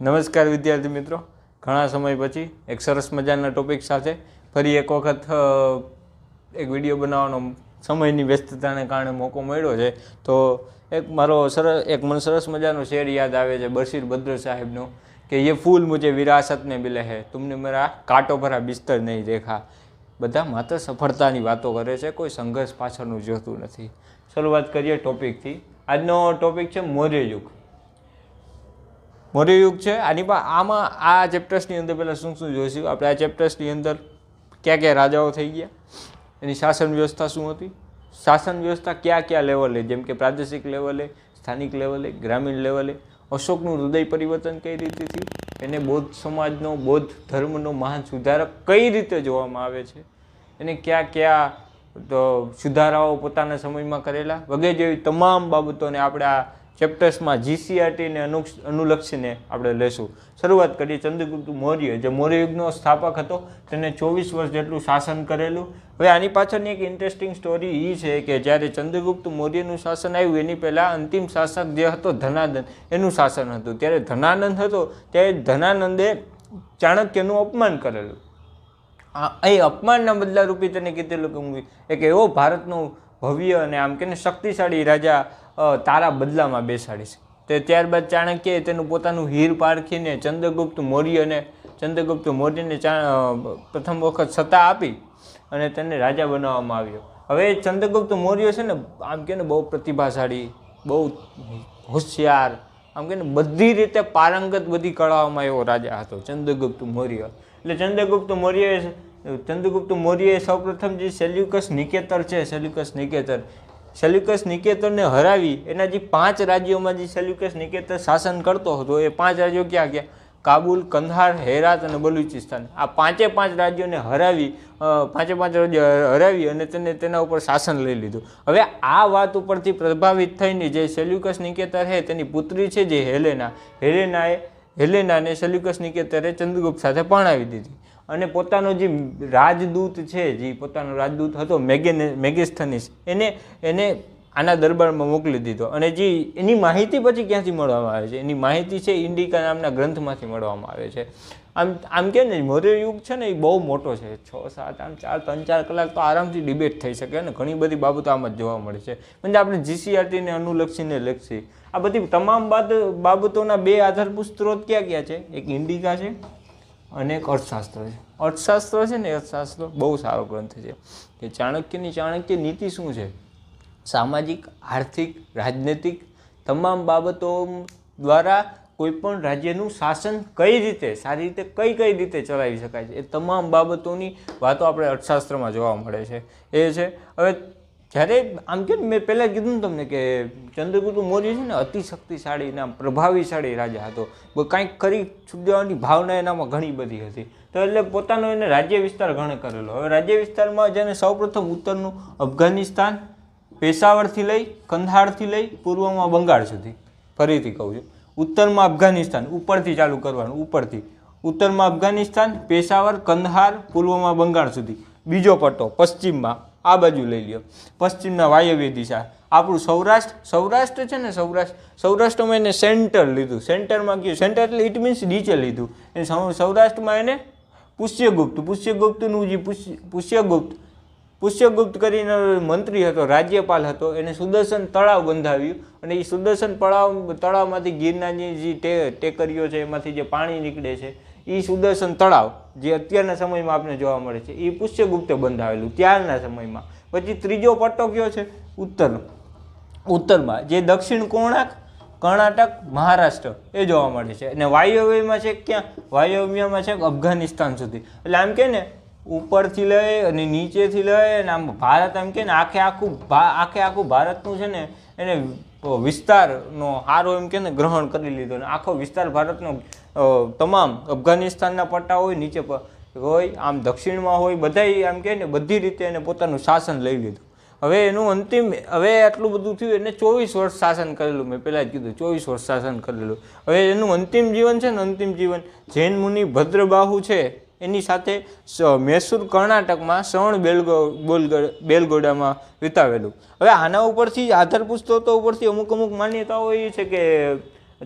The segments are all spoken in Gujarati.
નમસ્કાર વિદ્યાર્થી મિત્રો. ઘણા સમય પછી એક સરસ મજાના ટોપિક સાથે ફરી એક વખત એક વીડિયો બનાવવાનો સમયની વ્યસ્તતાને કારણે મોકો મળ્યો છે. તો એક મારો સરસ, એક મને સરસ મજાનો શેર યાદ આવે છે બશીર બદ્ર સાહેબનો કે, યે ફૂલ મુજે વિરાસતને મેં મિલે હે, તુમને મારા કાંટો ભરા બિસ્તર નહીં દેખા. બધા માત્ર સફળતાની વાતો કરે છે, કોઈ સંઘર્ષ પાછળનું જોતું નથી. શરૂઆત કરીએ ટોપિકથી આજનો ટોપિક છે મૌર્ય યુગ. મૌર્ય યુગ છે. આની પણ આમાં આ ચેપ્ટર્સની અંદર પહેલાં શું શું જોઈશું? આપણે આ ચેપ્ટર્સની અંદર ક્યાં ક્યાં રાજાઓ થઈ ગયા? એની શાસન વ્યવસ્થા શું હતી? શાસન વ્યવસ્થા કયા કયા લેવલે જેમ કે પ્રાદેશિક લેવલે સ્થાનિક લેવલે ગ્રામીણ લેવલે અશોકનું હૃદય પરિવર્તન કઈ રીતે થયું? એને બૌદ્ધ સમાજનો, બૌદ્ધ ધર્મનો મહાન સુધારક કઈ રીતે જોવામાં આવે છે? એને કયા કયા તો સુધારાઓ પોતાના સમયમાં કરેલા? વગેરે જેવી તમામ બાબતોને આપણે આ ચેપ્ટર્સમાં જીસીઆરટીને અનુ, અનુલક્ષીને આપણે લેશું. શરૂઆત કરીએ ચંદ્રગુપ્ત મૌર્ય. જે મૌર્ય યુગનો સ્થાપક હતો, તેને ચોવીસ વર્ષ જેટલું શાસન કરેલું. હવે આની પાછળની એક ઇન્ટરેસ્ટિંગ સ્ટોરી એ છે કે જ્યારે ચંદ્રગુપ્ત મૌર્યનું શાસન આવ્યું, એની પહેલાં અંતિમ શાસક જે હતો ધનાનંદ, એનું શાસન હતું. ત્યારે ધનાનંદ હતો, ત્યારે ધનાનંદે ચાણક્યનું અપમાન કરેલું. આ અહીં અપમાનના બદલા રૂપી તેને કીધેલું કે હું એક એવો ભારતનો ભવ્ય અને આમ કે શક્તિશાળી રાજા તારા બદલામાં બેસાડીશ. તે ત્યારબાદ ચાણક્યએ તેનું પોતાનું હીર પારખીને ચંદ્રગુપ્ત મૌર્યને ચંદ્રગુપ્ત મૌર્યને પ્રથમ વખત સત્તા આપી અને તેને રાજા બનાવવામાં આવ્યો. હવે ચંદ્રગુપ્ત મૌર્ય છે ને, આમ કે ને બહુ પ્રતિભાશાળી, બહુ હોશિયાર, આમ કે બધી રીતે પારંગત બધી કળાઓમાં એવો રાજા હતો, ચંદ્રગુપ્ત મૌર્ય. એટલે ચંદ્રગુપ્ત મૌર્યએ ચંદ્રગુપ્ત મૌર્યએ સૌપ્રથમ જે સેલ્યુકસ નિકેતર છે, સેલ્યુકસ નિકેતર સેલ્યુકસ નિકેતરને હરાવી એના જે પાંચ રાજ્યોમાં જે સેલ્યુકસ નિકેતર શાસન કરતો હતો, એ પાંચ રાજ્યો ક્યાં ગયા? કાબુલ, કંધાર, હેરાત અને બલુચિસ્તાન. આ પાંચે પાંચ રાજ્યોને હરાવી પાંચે પાંચ રાજ્યો હરાવી અને તેને તેના ઉપર શાસન લઈ લીધું. હવે આ વાત ઉપરથી પ્રભાવિત થઈને જે સેલ્યુકસ નિકેતર છે, તેની પુત્રી છે જે હેલેના. હેલેનાએ, હેલેનાને સેલ્યુકસ નિકેતરે ચંદ્રગુપ્ત સાથે પરણાવી દીધી. અને પોતાનો જે રાજદૂત છે, જે પોતાનો રાજદૂત હતો, મેગેને, મેગેસ્થનીસ, એને એને આના દરબારમાં મોકલી દીધો. અને જે એની માહિતી પછી ક્યાંથી મળવામાં આવે છે? એની માહિતી છે, ઇન્ડિકા નામના ગ્રંથમાંથી મળવામાં આવે છે. આમ આમ કે ને મૌર્ય યુગ છે ને, એ બહુ મોટો છે. છ, સાત આમ ચાર, ત્રણ, ચાર કલાક તો આરામથી ડિબેટ થઈ શકે અને ઘણી બધી બાબતો આમાં જોવા મળે છે. પણ આપણે જીસીઆરટીને અનુલક્ષીને લક્ષી આ બધી તમામ બાબતોના બે આધારભૂત સ્ત્રોત ક્યાં ક્યાં છે? એક ઇન્ડિકા છે અને એક અર્થશાસ્ત્ર છે. અર્થશાસ્ત્ર છે ને, અર્થશાસ્ત્ર બહુ સારો ગ્રંથ છે. કે ચાણક્યની ચાણક્ય નીતિ શું છે? સામાજિક, આર્થિક, રાજનૈતિક તમામ બાબતો દ્વારા કોઈપણ રાજ્યનું શાસન કઈ રીતે, સારી રીતે, કઈ કઈ રીતે ચલાવી શકાય છે, એ તમામ બાબતોની વાતો આપણે અર્થશાસ્ત્રમાં જોવા મળે છે. એ છે. હવે જ્યારે, આમ કે મેં પહેલાં કીધું તમને કે ચંદ્રગુપ્ત મૌર્ય છે ને અતિ શક્તિશાળી ને પ્રભાવીશાળી રાજા હતો. કાંઈક કરી છૂટવાની ભાવના એનામાં ઘણી બધી હતી. તો એટલે પોતાનો એને રાજ્ય વિસ્તાર ઘણે કરેલો. હવે રાજ્ય વિસ્તારમાં જેને સૌપ્રથમ ઉત્તરનું અફઘાનિસ્તાન, પેશાવરથી લઈ, કંધારથી લઈ, પૂર્વમાં બંગાળ સુધી. ફરીથી કહું છું. ઉત્તરમાં અફઘાનિસ્તાન, ઉપરથી ચાલુ કરવાનું, ઉપરથી. ઉત્તરમાં અફઘાનિસ્તાન, પેશાવર કંદહાર પૂર્વમાં બંગાળ સુધી. બીજો પટ્ટો, પશ્ચિમમાં. આ બાજુ લઈ લ્યો. પશ્ચિમના વાયવ્ય દિશા. આપણું સૌરાષ્ટ્ર સૌરાષ્ટ્ર છે ને સૌરાષ્ટ્ર, સૌરાષ્ટ્રમાં એને સેન્ટર લીધું. સેન્ટરમાં કયું? સેન્ટર એટલે ઇટ મીન્સ નીચે લીધું. એ સૌરાષ્ટ્રમાં એને પુષ્યગુપ્ત, પુષ્યગુપ્તનું જે પુષ્ય, પુષ્યગુપ્ત પુષ્યગુપ્ત કરીને મંત્રી હતો, રાજ્યપાલ હતો, એને સુદર્શન તળાવ બંધાવ્યું. અને એ સુદર્શન તળાવ, તળાવમાંથી ગિરનારની જે ટેકરીઓ છે, એમાંથી જે પાણી નીકળે છે એ સુદર્શન તળાવ. જે અત્યારના સમયમાં આપણે જોવા મળે છે એ પુષ્યગુપ્તે બંધાવેલું ત્યારના સમયમાં. પછી ત્રીજો પટ્ટો કયો છે? ઉત્તરનો ઉત્તરમાં જે દક્ષિણ કોણાક કર્ણાટક, મહારાષ્ટ્ર એ જોવા મળે છે. અને વાયવ્યમાં છે ક્યાં? વાયવ્યમાં છે અફઘાનિસ્તાન સુધી. એટલે આમ કે ને ઉપરથી લઈ અને નીચેથી લઈ અને આમ ભારત આમ કે ને આખે આખું આખે આખું ભારતનું છે ને, એને વિસ્તારનો હારો એમ કે ને ગ્રહણ કરી લીધો. ને આખો વિસ્તાર ભારતનો તમામ અફઘાનિસ્તાનના પટ્ટા હોય, નીચે હોય, આમ દક્ષિણમાં હોય, બધાય આમ કહે ને, બધી રીતે એને પોતાનું શાસન લઈ લીધું. હવે એનું અંતિમ, હવે આટલું બધું થયું, એને ચોવીસ વર્ષ શાસન કરેલું, મેં પહેલાં જ કીધું, ચોવીસ વર્ષ શાસન કરેલું. હવે એનું અંતિમ જીવન છે ને, અંતિમ જીવન, જૈન મુનિ ભદ્રબાહુ છે, એની સાથે મૈસૂર કર્ણાટકમાં સવણ બેલગો બેલગોડામાં વિતાવેલું. હવે આના ઉપરથી આધાર પુસ્તકો ઉપરથી અમુક અમુક માન્યતાઓ એ છે કે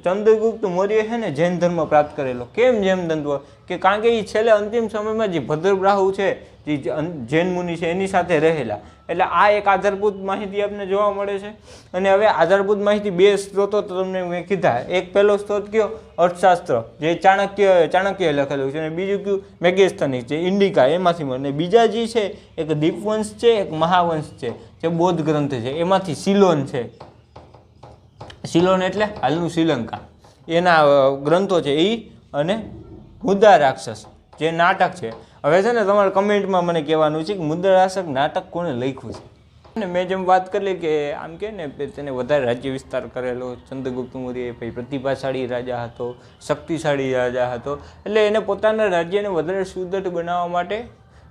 ચંદ્રગુપ્ત મૌર્ય છે ને જૈન ધર્મ પ્રાપ્ત કરેલો. કેમ જૈન ધર્મ? કે કારણ કે એ છેલ્લે અંતિમ સમયમાં જે ભદ્રબ્રાહુ છે, જે જૈન મુનિ છે, એની સાથે રહેલા. એટલે આ એક આધારભૂત માહિતી આપને જોવા મળે છે. અને હવે આધારભૂત માહિતી બે સ્ત્રોતો તમને મેં કીધા. એક પહેલો સ્ત્રોત કયો? અર્થશાસ્ત્ર, જે ચાણક્ય ચાણક્ય લખેલું છે. અને બીજું કયું? મેગેસ્થનિક છે, ઇન્ડિકા, એમાંથી મળે. બીજા જે છે, એક દીપવંશ છે, એક મહાવંશ છે, જે બૌદ્ધ ગ્રંથ છે. એમાંથી સિલોન છે. સિલોન એટલે હાલનું શ્રીલંકા. એના ગ્રંથો છે એ અને મુદ્દા રાક્ષસ, જે નાટક છે. હવે છે ને તમારે કમેન્ટમાં મને કહેવાનું છે કે રાક્ષસ નાટક કોણે લખ્યું છે? અને મેં જેમ વાત કરી કે આમ કે ને તેને વધારે રાજ્ય વિસ્તાર કરેલો, ચંદ્રગુપ્ત મૌર્ય પછી પ્રતિભાશાળી રાજા હતો, શક્તિશાળી રાજા હતો. એટલે એને પોતાના રાજ્યને વધારે સુદૃઢ બનાવવા માટે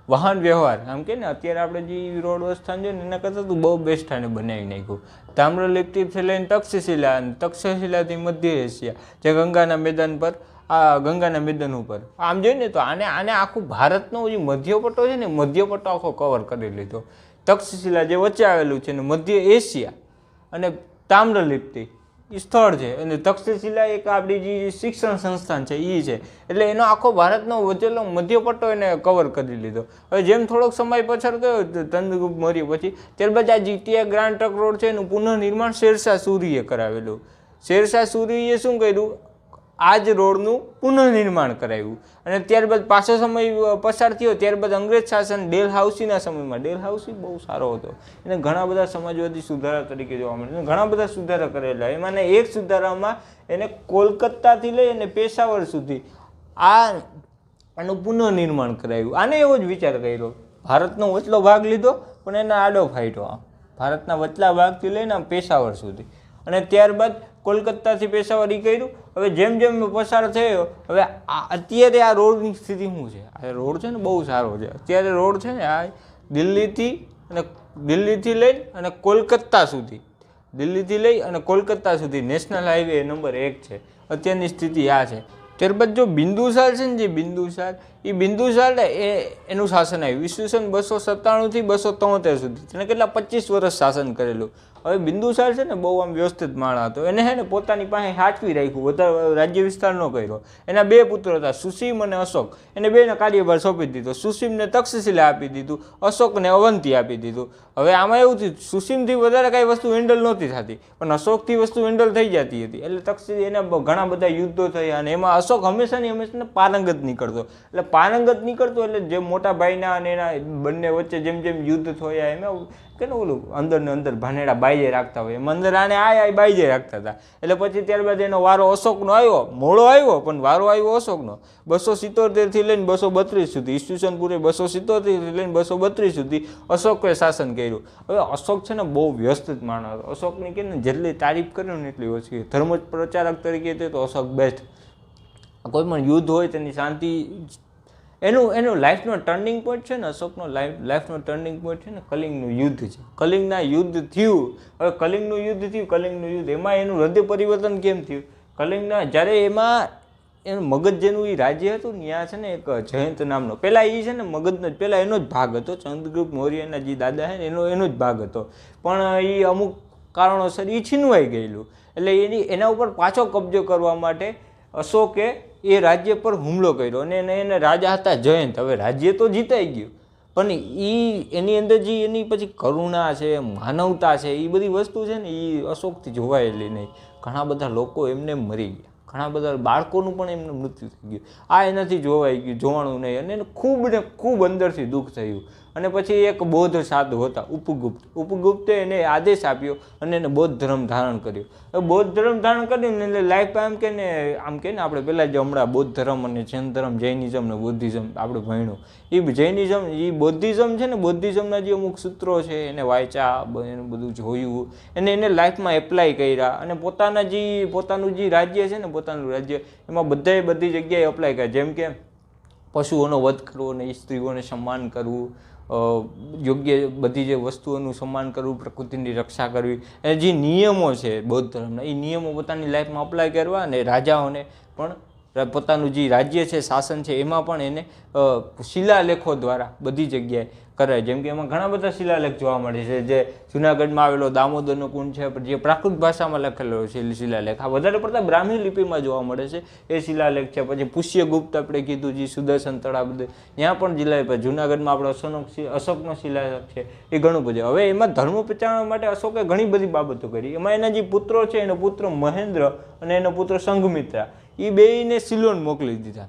વાહન વ્યવહાર. આમ કે ને, અત્યારે આપણે જે રોડ સ્થાન છે ને, એના કરતાં તો બહુ બેસ્ટ સ્થાને બનાવી નાખ્યું. તામ્રલિપ્તિથી લઈને તક્ષશિલા, અને તક્ષશિલાથી મધ્ય એશિયા, જે ગંગાના મેદાન પર, આ ગંગાના મેદાન ઉપર. આમ જોઈએ ને, તો આને આને આખું ભારતનો જે મધ્યપટ્ટો છે ને મધ્યપટ્ટો આખો કવર કરી લીધો. તક્ષશિલા જે વચ્ચે આવેલું છે ને, મધ્ય એશિયા, અને તામ્રલિપ્તિ સ્થળ છે. અને તક્ષશિલા એક આપણી જે શિક્ષણ સંસ્થાન છે એ છે. એટલે એનો આખો ભારતનો વચ્ચેલો મધ્યપટ્ટો એને કવર કરી લીધો. હવે જેમ થોડોક સમય પછાડ ગયો ચંદ્રગુપ્ત મૌર્ય. પછી ત્યારબાદ આ જીટીયા ગ્રાન્ડ ટ્રક રોડ છે એનું પુનઃનિર્માણ શેરશાહ સૂરીએ કરાવેલું. શેરશાહ સૂરીએ શું કર્યું? આ જ રોડનું પુનઃનિર્માણ કરાવ્યું અને ત્યારબાદ પાછો સમય પસાર થયો, ત્યારબાદ અંગ્રેજ શાસન ડેલ હાઉસીના સમયમાં. ડેલ હાઉસી બહુ સારો હતો. એને ઘણા બધા સમાજવાદી સુધારા તરીકે જોવા મળે ઘણા બધા સુધારા કરેલા. એમાંને એક સુધારામાં એને કોલકાતાથી લઈ અને પેશાવર સુધી આ, આનું પુનઃનિર્માણ કરાવ્યું આને એવો જ વિચાર કર્યો. ભારતનો વચલો ભાગ લીધો, પણ એને આડો ફાટ્યો. આ ભારતના વચલા ભાગથી લઈને પેશાવર સુધી. અને ત્યારબાદ કોલકાતાથી પેશાવર એ કર્યું. હવે જેમ જેમ પસાર થયો, હવે અત્યારે આ રોડની સ્થિતિ શું છે? આ રોડ છે ને બહુ સારો છે. અત્યારે રોડ છે ને આ દિલ્હીથી અને દિલ્હીથી લઈ અને કોલકાતા સુધી. દિલ્હીથી લઈ અને કોલકાતા સુધી નેશનલ હાઈવે નંબર એક છે. અત્યારની સ્થિતિ આ છે. ત્યારબાદ જો બિંદુસાર છે ને જે બિંદુસાર એ બિંદુસાર એ એનું શાસન આવ્યું. ઈસવીસન બસો સત્તાણુંથી બસો તોતેર સુધી. તેને કેટલા? પચીસ વર્ષ શાસન કરેલું. હવે બિંદુસાર છે ને, બહુ આમ વ્યવસ્થિત માણસ હતો. એને છે ને પોતાની પાસે હાચવી રાખ્યું. વધારે રાજ્ય વિસ્તાર ન કર્યો. એના બે પુત્રો હતા, સુસીમ અને અશોક. એને બેને કાર્યભાર સોંપી દીધો. સુસીમને તક્ષશિલા આપી દીધું. અશોકને અવંતી આપી દીધું. હવે આમાં એવું થયું, સુસીમથી વધારે કાંઈ વસ્તુ હેન્ડલ નહોતી થતી. પણ અશોકથી વસ્તુ હેન્ડલ થઈ જતી હતી. એટલે તક્ષશિલા, એના ઘણા બધા યુદ્ધો થયા અને એમાં અશોક હંમેશાની હંમેશા પારંગત નીકળતો. એટલે પારંગત નીકળતો એટલે જે મોટા ભાઈના અને એના બંને વચ્ચે જેમ જેમ યુદ્ધ થયા એમ કે ઓલું અંદર ને અંદર ભાનેડા બાઈએ રાખતા હોય. એમ અંદર આને આ આ બાઈએ રાખતા હતા. એટલે પછી ત્યારબાદ એનો વારો અશોકનો આવ્યો. મોડો આવ્યો, પણ વારો આવ્યો અશોકનો. બસો સિત્તોતેરથી લઈને બસો બત્રીસ સુધી પૂરે બસો સિત્તોતેરથી લઈને બસો બત્રીસ સુધી અશોકે શાસન કર્યું. હવે અશોક છે ને બહુ વ્યસ્ત માણસ. હતો અશોકની કે ને જેટલી તારીફ કર્યો ને એટલી ઓછી. ધર્મ પ્રચારક તરીકે તો અશોક બેસ્ટ. કોઈ પણ યુદ્ધ હોય તેની શાંતિ એનું એનું લાઈફનો ટર્નિંગ પોઈન્ટ છે ને, અશોકનો લાઈફ લાઈફનો ટર્નિંગ પોઈન્ટ છે ને, કલિંગનું યુદ્ધ છે. કલિંગના યુદ્ધ થયું. હવે કલિંગનું યુદ્ધ થયું, કલિંગનું યુદ્ધ. એમાં એનું હૃદય પરિવર્તન કેમ થયું? કલિંગના, જ્યારે એમાં એનું મગજ જેનું એ રાજ્ય હતું ત્યાં છે ને એક જયંત નામનો. પહેલાં એ છે ને મગજનો જ પહેલાં એનો જ ભાગ હતો. ચંદ્રગુપ્ત મૌર્યના જે દાદા છે ને, એનો એનો જ ભાગ હતો. પણ એ અમુક કારણોસર એ છીનવાઈ ગયેલું. એટલે એની, એના ઉપર પાછો કબજો કરવા માટે અશોકે એ રાજ્ય પર હુમલો કર્યો અને એને એને રાજા હતા જયંત. હવે રાજ્ય તો જીતાઈ ગયું. પણ એ એની અંદર જે એની પછી કરુણા છે, માનવતા છે એ બધી વસ્તુ છે ને એ અશોકથી જોવાયેલી નહીં. ઘણા બધા લોકો એમને મરી ગયા. ઘણા બધા બાળકોનું પણ એમનું મૃત્યુ થઈ ગયું. આ એનાથી જોવાઈ ગયું, જોવાનું નહીં. અને એને ખૂબ ને ખૂબ અંદરથી દુઃખ થયું. અને પછી એક બૌદ્ધ સાધુ હતા, ઉપગુપ્ત. ઉપગુપ્તે એને આદેશ આપ્યો અને એને બૌદ્ધ ધર્મ ધારણ કર્યો. બૌદ્ધ ધર્મ ધારણ કર્યું એટલે લાઈફ આમ કે ને, આમ કે ને આપણે પહેલાં જે હમણાં બૌદ્ધ ધર્મ અને જૈન ધર્મ, જૈનિઝમ ને બૌદ્ધિઝમ આપણે ભણ્યું. એ જૈનિઝમ એ બૌદ્ધિઝમ છે ને, બૌદ્ધિઝમના જે અમુક સૂત્રો છે, એને વાંચ્યા એનું બધું જોયું. એને એને લાઈફમાં એપ્લાય કર્યા અને પોતાના જે, પોતાનું જે રાજ્ય છે ને, પોતાનું રાજ્ય, એમાં બધાએ બધી જગ્યાએ એપ્લાય કર્યા. જેમ કે પશુઓનો વધ કરવો અને સ્ત્રીઓને સન્માન કરવું યોગ્ય બધી જે વસ્તુઓનું સન્માન કરવું, પ્રકૃતિની રક્ષા કરવી, એ જે નિયમો છે બૌદ્ધ ધર્મના, એ નિયમો પોતાની લાઈફમાં અપ્લાય કરવા અને રાજાઓને પણ પોતાનું જે રાજ્ય છે, શાસન છે, એમાં પણ એને શિલાલેખો દ્વારા બધી જગ્યાએ કરાય. જેમ કે એમાં ઘણા બધા શિલાલેખ જોવા મળે છે, જે જુનાગઢમાં આવેલો દામોદરનો કુંડ છે, જે પ્રાકૃત ભાષામાં લખેલો છે શિલાલેખ. આ વધારે પડતા બ્રાહ્મી લિપિમાં જોવા મળે છે, એ શિલાલેખ છે. પછી પુષ્યગુપ્ત આપણે કીધું જે સુદર્શન તળાવ બધું. ત્યાં પણ જિલ્લા પર, જુનાગઢમાં આપણો અશોક શિ- અશોકનો શિલાલેખ છે, એ ઘણું બધું. હવે એમાં ધર્મ પ્રચારવા માટે અશોકે ઘણી બધી બાબતો કરી. એમાં એના જે પુત્રો છે, એનો પુત્ર મહેન્દ્ર અને એનો પુત્ર સંઘમિત્રા. એ બેયને સિલોન મોકલી દીધા.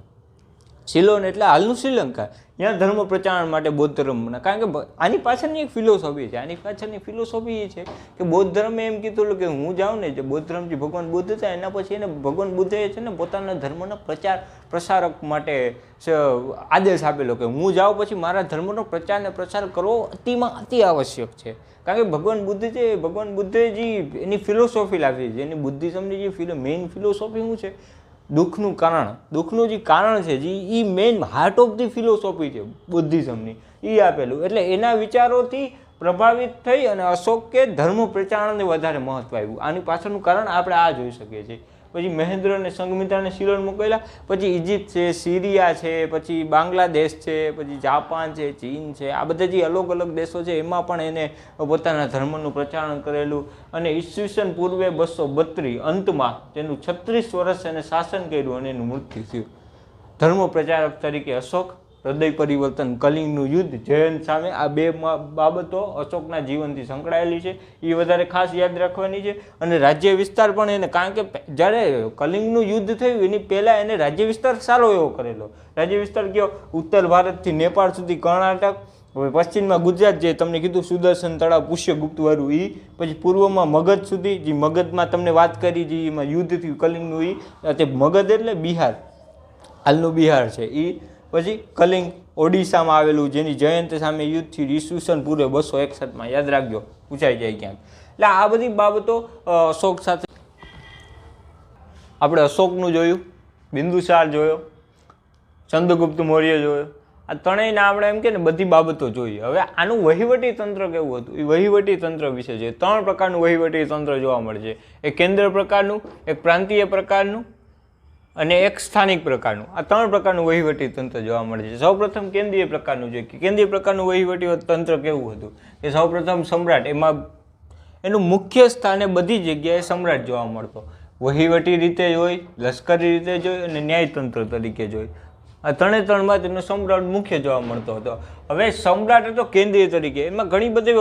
સિલોન એટલે હાલનું શ્રીલંકા. ત્યાં ધર્મ પ્રચારણ માટે બૌદ્ધ ધર્મ બના. કારણ કે આની પાછળની એક ફિલોસોફી છે. આની પાછળની ફિલોસોફી એ છે કે બૌદ્ધ ધર્મે એમ કીધું કે હું જાઉં ને જે બૌદ્ધ ધર્મ જે ભગવાન બુદ્ધ હતા એના પછી એને ભગવાન બુદ્ધે છે ને પોતાના ધર્મનો પ્રચાર, પ્રસારક માટે આદેશ આપેલો કે હું જાઉં પછી મારા ધર્મનો પ્રચાર ને પ્રસાર કરવો અતિમાં અતિ આવશ્યક છે. કારણ કે ભગવાન બુદ્ધ છે ભગવાન બુદ્ધે એની ફિલોસોફી લાવી છે. એની બુદ્ધિઝમની જે ફિલો મેઇન ફિલોસોફી શું છે? દુઃખનું કારણ, દુઃખનું જે કારણ છે, જે એ main heart of the philosophy છે, બુદ્ધિઝમની. એ આપેલું. એટલે એના વિચારોથી પ્રભાવિત થઈ અને અશોકે ધર્મ પ્રચારણને વધારે મહત્વ આવ્યું આની પાછળનું કારણ આપણે આ જોઈ શકીએ છીએ. પછી મહેન્દ્ર અને સંગમિત્રાને શિલોન મોકલ્યા. પછી ઇજિપ્ત છે, સિરિયા છે, પછી બાંગ્લાદેશ છે, પછી જાપાન છે, ચીન છે, આ બધા જે અલગ અલગ દેશો છે, એમાં પણ એને પોતાના ધર્મનું પ્રચારણ કરેલું. અને ઈસવીસન પૂર્વે બસો બત્રીસ અંતમાં તેનું છત્રીસ વર્ષ એને શાસન કર્યું અને એનું મૃત્યુ થયું. ધર્મ પ્રચારક તરીકે અશોક હૃદય પરિવર્તન, કલિંગનું યુદ્ધ જયંત સામે આ બે બાબતો અશોકના જીવનથી સંકળાયેલી છે. એ વધારે ખાસ યાદ રાખવાની છે. અને રાજ્ય વિસ્તાર પણ એને, કારણ કે જ્યારે કલિંગનું યુદ્ધ થયું, એની પહેલાં એને રાજ્ય વિસ્તાર સારો એવો કરેલો. રાજ્ય વિસ્તાર કયો? ઉત્તર ભારતથી નેપાળ સુધી કર્ણાટક, હવે પશ્ચિમમાં ગુજરાત જે તમને કીધું, સુદર્શન તળાવ પુષ્યગુપ્ત વાળું એ પછી પૂર્વમાં મગધ સુધી, જે મગધમાં તમને વાત કરી, જે એમાં યુદ્ધ થયું, કલિંગનું એ તે મગધ એટલે બિહાર. હાલનું બિહાર છે. એ પછી કલિંગ ઓડિશામાં આવેલું, જેની જયંત સામે યુદ્ધ થયું ઈસવીસન પૂર્વે બસો એકસઠમાં, યાદ રાખજો, પૂછાઈ જાય ક્યાંક. એટલે આ બધી બાબતો અશોક સાથે આપણે અશોકનું જોયું, બિંદુસાર જોયો, ચંદ્રગુપ્ત મૌર્ય જોયો. આ ત્રણેયના આપણે એમ કે ને, બધી બાબતો જોઈએ હવે આનું વહીવટી તંત્ર કેવું હતું? એ વહીવટી તંત્ર વિશે છે. ત્રણ પ્રકારનું વહીવટી તંત્ર જોવા મળે છે એક કેન્દ્ર પ્રકારનું, એક પ્રાંતીય પ્રકારનું અને એક સ્થાનિક પ્રકારનું. આ ત્રણ પ્રકારનું વહીવટી તંત્ર જોવા મળે છે. સૌપ્રથમ કેન્દ્રીય પ્રકારનું કે કેન્દ્રીય પ્રકારનું વહીવટી તંત્ર કેવું હતું? કે સૌપ્રથમ સમ્રાટ, એમાં એનું મુખ્ય સ્થાને બધી જગ્યાએ સમ્રાટ જોવા મળતો. વહીવટી રીતે જોઈ, લશ્કરી રીતે જોઈ અને ન્યાયતંત્ર તરીકે જોઈ. આ ત્રણે ત્રણમાં તેનો સમ્રાટ મુખ્ય જોવા મળતો હતો. હવે સમ્રાટ હતો કેન્દ્રીય તરીકે. એમાં ઘણી બધી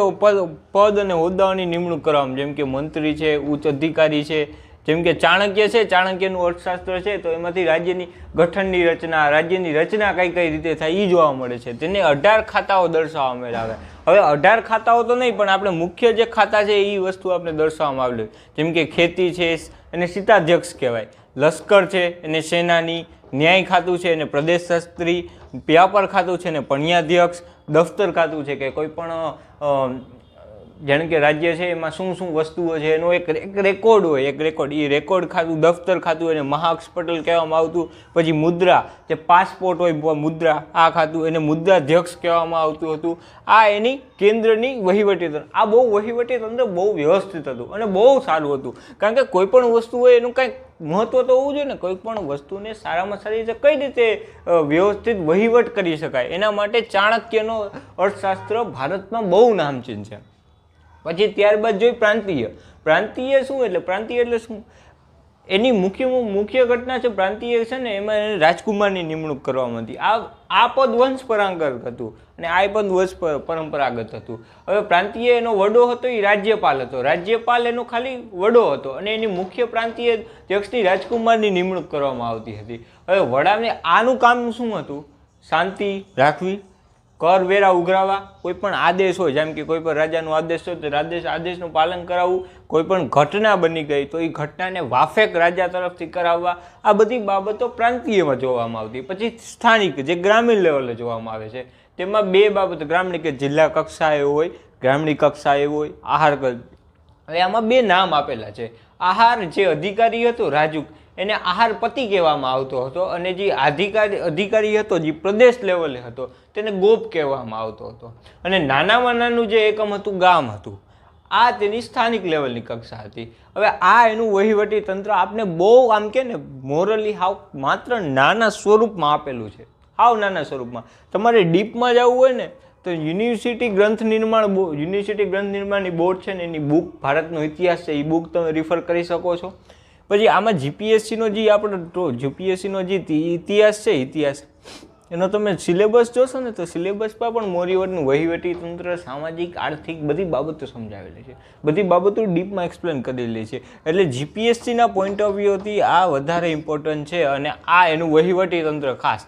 પદ અને હોદ્દાઓની નિમણૂક કરવામાં જેમ કે મંત્રી છે, ઉચ્ચ અધિકારી છે જેમ કે ચાણક્ય છે, ચાણક્યનું અર્થશાસ્ત્ર છે, તો એમાંથી રાજ્યની ગઠનની રચના, રાજ્યની રચના કઈ કઈ રીતે થાય એ જોવા મળે છે. તેને અઢાર ખાતાઓ દર્શાવવામાં આવે હવે અઢાર ખાતાઓ તો નહીં, પણ આપણે મુખ્ય જે ખાતા છે એ વસ્તુ આપણે દર્શાવવામાં આવેલું જેમ કે ખેતી છે, એને સીતાધ્યક્ષ કહેવાય. લશ્કર છે, એને સેનાની ન્યાય ખાતું છે, એને પ્રદેશ શાસ્ત્રી, વ્યાપાર ખાતું છે, એને પણ્યાધ્યક્ષ, દફતર ખાતું છે કે કોઈ પણ જાણે કે રાજ્ય છે, એમાં શું શું વસ્તુઓ છે, એનો એક રેકોર્ડ હોય, એક રેકોર્ડ એ રેકોર્ડ ખાતું, દફતર ખાતું એને મહાક્ષપટલ કહેવામાં આવતું. પછી મુદ્રા, જે પાસપોર્ટ હોય મુદ્રા, આ ખાતું એને મુદ્રાધ્યક્ષ કહેવામાં આવતું હતું. આ એની કેન્દ્રની વહીવટી તંત્ર, આ બહુ વહીવટી તંત્ર બહુ વ્યવસ્થિત હતું અને બહુ સારું હતું. કારણ કે કોઈપણ વસ્તુ હોય, એનું કાંઈક મહત્વ તો હોવું જોઈએ ને, કોઈ પણ વસ્તુને સારામાં સારી રીતે કઈ રીતે વ્યવસ્થિત વહીવટ કરી શકાય. એના માટે ચાણક્યનો અર્થશાસ્ત્ર ભારતમાં બહુ નામચીન છે. પછી ત્યારબાદ જોઈ પ્રાંતીય. પ્રાંતીય શું એટલે? પ્રાંતીય એટલે શું? એની મુખ્ય મુખ્ય ઘટના છે, પ્રાંતીય છે ને એમાં એને રાજકુમારની નિમણૂક કરવામાં હતી. આ આ પદ વંશ પરંપરાગત હતું અને આ પદ વંશ પરંપરાગત હતું. હવે પ્રાંતીય એનો વડો હતો, એ રાજ્યપાલ હતો. રાજ્યપાલ એનો ખાલી વડો હતો અને એની મુખ્ય પ્રાંતીય અધ્યક્ષની રાજકુમારની નિમણૂક કરવામાં આવતી હતી. હવે વડાને આનું કામ શું હતું? શાંતિ રાખવી કર ઉઘરાવવા ઉઘરાવા, કોઈ પણ આદેશ હોય, જેમ કે કોઈ પણ રાજાનો આદેશ હોય, તો આદેશ આદેશનું પાલન કરાવવું, કોઈ પણ ઘટના બની ગઈ, તો એ ઘટનાને વાફેક રાજા તરફથી કરાવવા, આ બધી બાબતો પ્રાંતીયમાં જોવામાં આવતી. પછી સ્થાનિક, જે ગ્રામીણ લેવલે જોવામાં આવે છે, તેમાં બે બાબતો, ગ્રામીણ કે જિલ્લા કક્ષાએ હોય, ગ્રામીણ કક્ષાએ હોય, આહાર હવે આમાં બે નામ આપેલા છે. આહાર જે અધિકારી હતો રાજુ એને આહાર પતિ કહેવામાં આવતો હતો અને જે અધિકારી અધિકારી હતો, જે પ્રદેશ લેવલે હતો, તેને ગોપ કહેવામાં આવતો હતો. અને નાનામાં નાનું જે એકમ હતું, ગામ હતું, આ તેની સ્થાનિક લેવલની કક્ષા હતી. હવે આ એનું વહીવટી તંત્ર આપને બહુ, આમ કે ને મોરલી હાવ માત્ર નાના સ્વરૂપમાં આપેલું છે. હાવ નાના સ્વરૂપમાં. તમારે ડીપમાં જવું હોય ને, તો યુનિવર્સિટી ગ્રંથ નિર્માણ યુનિવર્સિટી ગ્રંથ નિર્માણની બોર્ડ છે ને, એની બુક ભારતનો ઇતિહાસ છે એ બુક તમે રિફર કરી શકો છો. પછી આમાં જીપીએસસીનો જે આપણો જીપીએસસીનો જે ઇતિહાસ છે, ઇતિહાસ, એનો તમે સિલેબસ જોશો ને તો સિલેબસમાં પણ મોરીવટનું વહીવટી તંત્ર, સામાજિક, આર્થિક બધી બાબતો સમજાવેલી છે. બધી બાબતો ડીપમાં એક્સપ્લેન કરેલી છે. એટલે જીપીએસસીના પોઈન્ટ ઓફ વ્યૂથી આ વધારે ઇમ્પોર્ટન્ટ છે અને આ એનું વહીવટી તંત્ર ખાસ.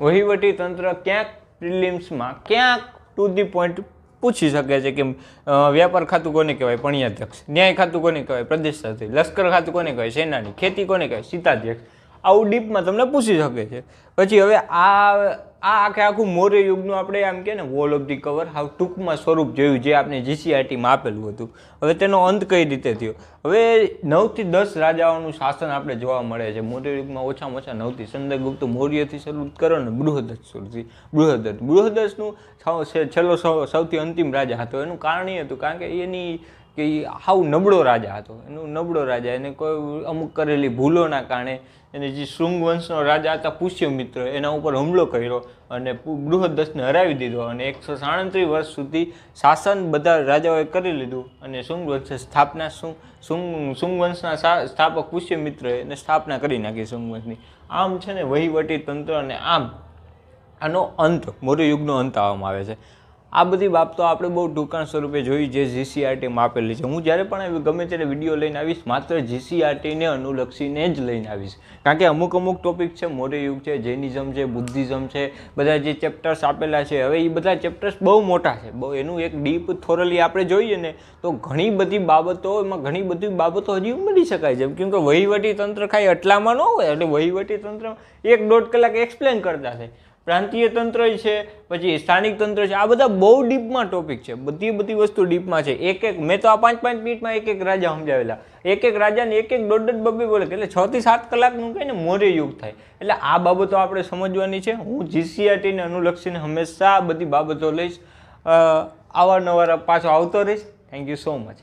વહીવટી તંત્ર ક્યાંક પ્રિલિમ્સમાં ક્યાંક ટુ ધી પોઈન્ટ પૂછી શકે છે કે વ્યાપાર ખાતું કોને કહેવાય? પણ્યાધ્યક્ષ. ન્યાય ખાતું કોને કહેવાય? પ્રદેશ સાથી. લશ્કર ખાતું કોને કહેવાય? સેનાની. ખેતી કોને કહેવાય? સીતાધ્યક્ષ આવું ડીપમાં તમને પૂછી શકે છે. પછી હવે આ આ આખે આખું મૌર્ય યુગનું આપણે આમ કે ને wall of the cover how ટૂંકમાં સ્વરૂપ જોયું જે આપણે જીસીઆરટીમાં આપેલું હતું. હવે તેનો અંત કઈ રીતે થયો? હવે નવથી દસ રાજાઓનું શાસન આપણે જોવા મળે છે. મૌર્ય યુગમાં ઓછામાં ઓછા નવથી ચંદ્રગુપ્ત મૌર્યથી શરૂ કરો ને બૃહદત સુધી બૃહદત, બૃહદસનું છેલ્લો સૌથી અંતિમ રાજા હતો. એનું કારણ એ હતું, કારણ કે એની કે એ હાવ નબળો રાજા હતો. એનું નબળો રાજા, એને કોઈ અમુક કરેલી ભૂલોના કારણે એને જે શૃંગ વંશનો રાજા હતા પુષ્યમિત્ર એના ઉપર હુમલો કર્યો અને પુ- હરાવી દીધો અને એકસો સાડત્રીસ વર્ષ સુધી શાસન બધા રાજાઓએ કરી લીધું અને શુંગ વંશે સ્થાપના શુંગ શુંગ વંશના સ્થાપક પુષ્યમિત્રએ એને સ્થાપના કરી નાખી શુંગ વંશની આમ છે ને વહીવટી તંત્ર અને આમ આનો અંત મૌર્ય યુગનો અંત આવવામાં આવે છે. આ બધી બાબતો આપણે બહુ ટૂંકા સ્વરૂપે જોઈ જે જીસીઆરટીમાં આપેલી છે. હું જ્યારે પણ ગમે ત્યારે વીડિયો લઈને આવીશ, માત્ર જીસીઆરટીને અનુલક્ષીને જ લઈને આવીશ. કારણ કે અમુક અમુક ટોપિક છે મૌર્ય યુગ છે, જૈનિઝમ છે, બુદ્ધિઝમ છે, બધા જે ચેપ્ટર્સ આપેલા છે. હવે એ બધા ચેપ્ટર્સ બહુ મોટા છે. બહુ એનું એક ડીપ થોરલી આપણે જોઈએ ને, તો ઘણી બધી બાબતો, એમાં ઘણી બધી બાબતો હજી ઉમેરી શકાય છે. કેમ કે વહીવટી તંત્ર ખાઈ એટલામાં ન હોય, એટલે વહીવટી તંત્ર એક દોઢ કલાક એક્સપ્લેન કરતા થાય. પ્રાંતીય તંત્ર છે, પછી સ્થાનિક તંત્ર છે, આ બધા બહુ ડીપમાં ટોપિક છે. બધી બધી વસ્તુ ડીપમાં છે. એક એક, મેં તો આ પાંચ પાંચ મિનિટમાં એક એક રાજા સમજાવેલા. એક એક રાજાને એક એક દોઢ દોઢ બબ્બે બોલે, એટલે છ થી સાત કલાકનું કહે ને મૌર્ય યુગ થાય. એટલે આ બાબતો આપણે સમજવાની છે. હું જીસીઆરટીને અનુલક્ષીને હંમેશા બધી બાબતો લઈશ. અવારનવાર પાછો આવતો રહીશ. Thank you so much